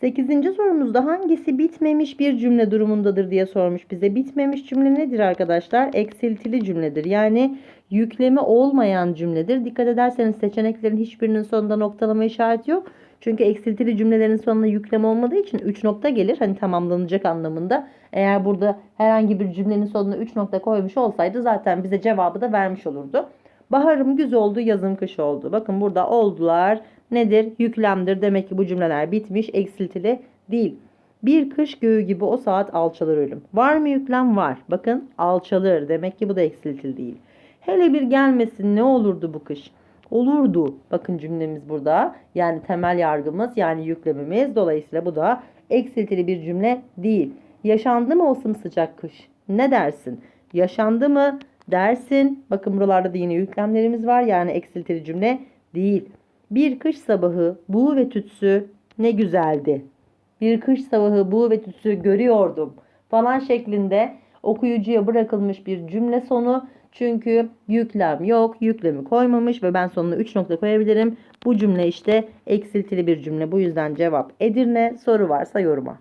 Sekizinci sorumuzda hangisi bitmemiş bir cümle durumundadır diye sormuş bize. Bitmemiş cümle nedir arkadaşlar? Eksiltili cümledir. Yani yüklemi olmayan cümledir. Dikkat ederseniz seçeneklerin hiçbirinin sonunda noktalama işareti yok. Çünkü eksiltili cümlelerin sonuna yüklem olmadığı için 3 nokta gelir. Hani tamamlanacak anlamında. Eğer burada herhangi bir cümlenin sonuna 3 nokta koymuş olsaydı zaten bize cevabı da vermiş olurdu. Baharım güz oldu, yazım kış oldu. Bakın burada oldular. Nedir? Yüklemdir. Demek ki bu cümleler bitmiş, eksiltili değil. Bir kış göğü gibi o saat alçalır ölüm. Var mı yüklem? Var. Bakın alçalır. Demek ki bu da eksiltili değil. Hele bir gelmesin ne olurdu bu kış? Olurdu. Bakın cümlemiz burada. Yani temel yargımız yani yüklemimiz. Dolayısıyla bu da eksiltili bir cümle değil. Yaşandı mı o sımsıcak kış? Ne dersin? Yaşandı mı dersin. Bakın buralarda da yine yüklemlerimiz var. Yani eksiltili cümle değil. Bir kış sabahı buğu ve tütsü ne güzeldi. Bir kış sabahı buğu ve tütsü görüyordum falan şeklinde okuyucuya bırakılmış bir cümle sonu. Çünkü yüklem yok, yüklemi koymamış ve ben sonuna 3 nokta koyabilirim. Bu cümle işte eksiltili bir cümle. Bu yüzden cevap Edirne. Soru varsa yoruma.